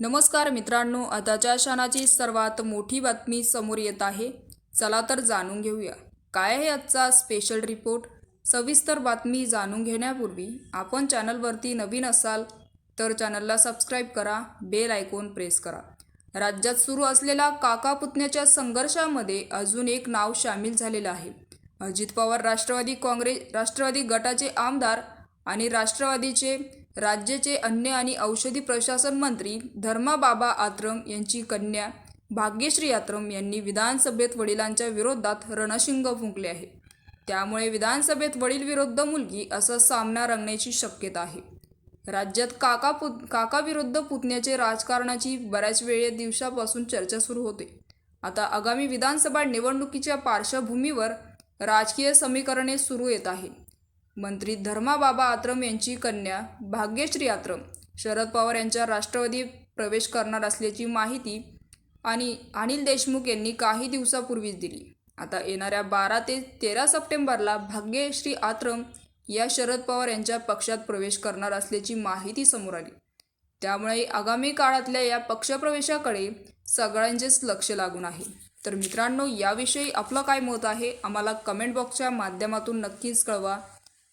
नमस्कार मित्रांनो आताच्या क्षणाची सर्वात मोठी बातमी समोर येत आहे. चला तर जाणून घेऊया. काय आहे आजचा स्पेशल रिपोर्ट सविस्तर बातमी जाणून घेण्यापूर्वी आपण चॅनलवरती नवीन असाल तर चॅनलला सबस्क्राईब करा बेल आयकॉन प्रेस करा. राज्यात सुरू असलेल्या काका पुतण्याच्या संघर्षामध्ये अजून एक नाव सामील झालेलं आहे. अजित पवार राष्ट्रवादी काँग्रेस राष्ट्रवादी गटाचे आमदार आणि राष्ट्रवादीचे राज्याचे अन्न आणि औषधी प्रशासन मंत्री धर्माबाबा आत्रम यांची कन्या भाग्यश्री आत्रम यांनी विधानसभेत वडिलांच्या विरोधात रणशिंग फुंकले आहे. त्यामुळे विधानसभेत वडील विरुद्ध मुलगी असा सामना रंगण्याची शक्यता आहे. राज्यात काका पुत काका विरुद्ध पुतण्याचे राजकारणाची बऱ्याच वेळे दिवसापासून चर्चा सुरू होते. आता आगामी विधानसभा निवडणुकीच्या पार्श्वभूमीवर राजकीय समीकरणे सुरू येत आहे मंत्री धर्माबाबा आत्रम यांची कन्या भाग्यश्री आत्रम. शरद पवार यांच्या राष्ट्रवादी प्रवेश करणार असल्याची माहिती आणि अनिल देशमुख यांनी काही दिवसापूर्वीच दिली. आता येणाऱ्या बारा ते तेरा सप्टेंबरला भाग्यश्री आत्रम या शरद पवार यांच्या पक्षात प्रवेश करणार असल्याची माहिती समोर आली. त्यामुळे आगामी काळातल्या या पक्षप्रवेशाकडे सगळ्यांचेच लक्ष लागून आहे. तर मित्रांनो याविषयी आपलं काय मत आहे? आम्हाला कमेंट बॉक्सच्या माध्यमातून नक्कीच कळवा.